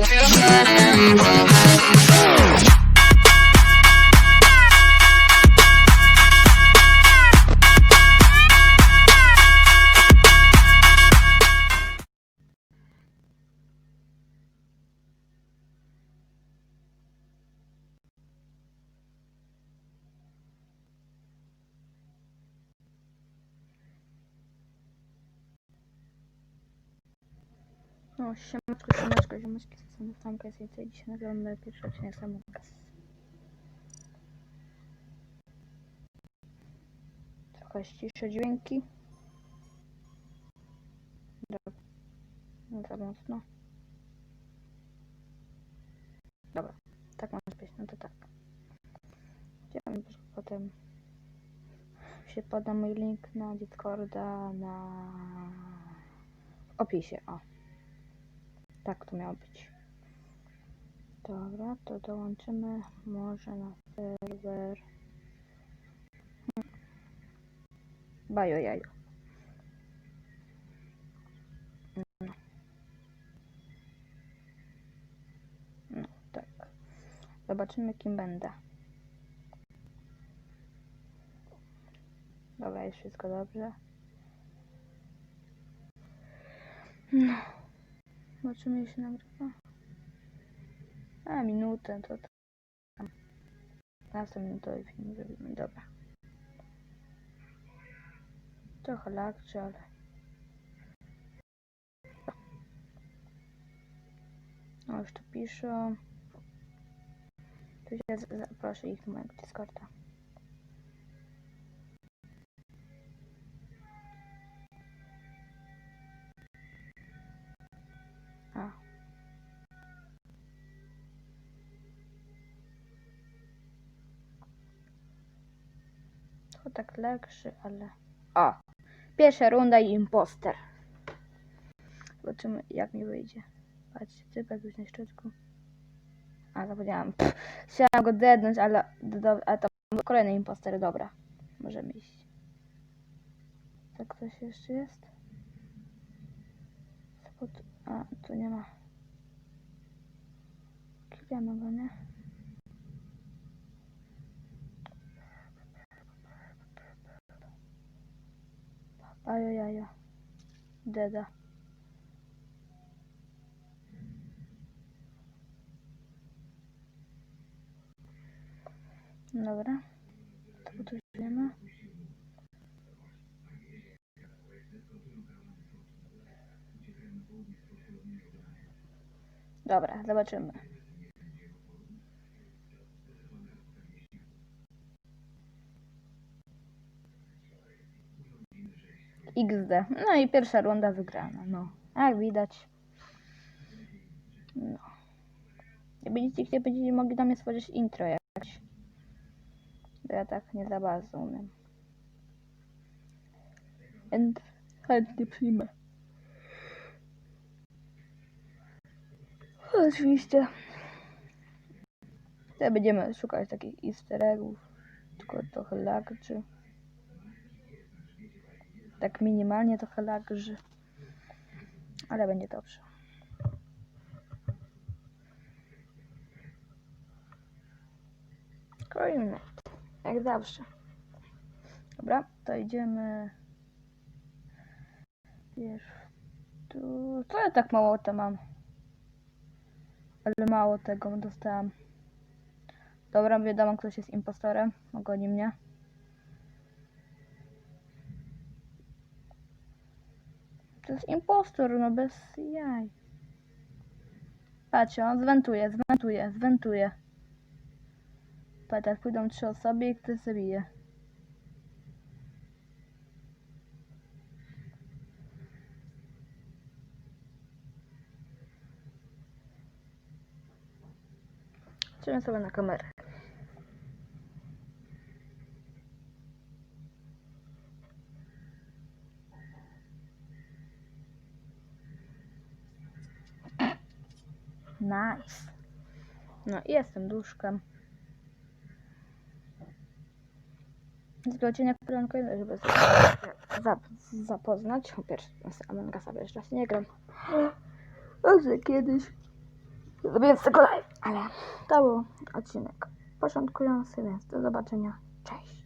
Thank you. No, siemaczko, siemaczko, ziomeczki, z strony Famka jest i dzisiaj nagramy pierwszy odcinek Us. Trochę ściszę dźwięki. Dobra. Nie za mocno. Dobra, tak może być, no to tak. Chciałem potem się poda mój link na Discorda na w opisie, o. Tak to miało być. Dobra, to dołączymy może na serwer. Bajo jajo. No. no, tak. Zobaczymy kim będę. Dobra, jest wszystko dobrze. No. Zobaczymy, się nagrywa. A, minutę, to tam. 15 minutowy film zrobimy, dobra. Trochę lagczy, ale... O, już tu piszą. Tu się zaproszę ich do mojego Discorda. To tak lekszy, ale... O! Pierwsza runda i imposter. Zobaczymy jak mi wyjdzie. Patrzcie, typek już na szczytku. A, zapomniałam. Pff, Chciałam go dednąć, ale... Do, ale tam kolejny imposter, dobra. Możemy iść. To ktoś jeszcze jest? Spot... A, tu nie ma. Klikamy go, nie? Ajo, jajo. Deda. Dobra. To tu nie ma. Dobra, zobaczymy. XD. No i pierwsza runda wygrana, no. Jak widać. No. Jak będziecie chcieli, będziecie mogli do mnie stworzyć intro jakieś. Bo ja tak nie za bardzo umiem. Więc chętnie przyjmę. Oczywiście. Teraz będziemy szukać takich easter eggów. Tylko trochę lagrzy. Tak minimalnie trochę lagrzy. Ale będzie dobrze. Kolejny. Jak zawsze. Dobra, to idziemy. Wiesz, tu. Co ja tak mało to mam? Ale mało tego dostałam. Dobra, wiadomo, ktoś jest impostorem. Ogoni mnie. To jest impostor, no bez jaj. Patrzcie, on zwentuje, zwentuje, zwentuje. Patrz, pójdą trzy osoby i ktoś zabije. Patrzymy sobie na kamerę. Nice. No i jestem duszkiem. Z odcinek porankowy, żeby za, zapoznać. Po pierwsze, Among Usa jeszcze raz nie gram. Ale kiedyś. zrobiłem z tego live, ale to był odcinek początkujący, więc do zobaczenia. Cześć!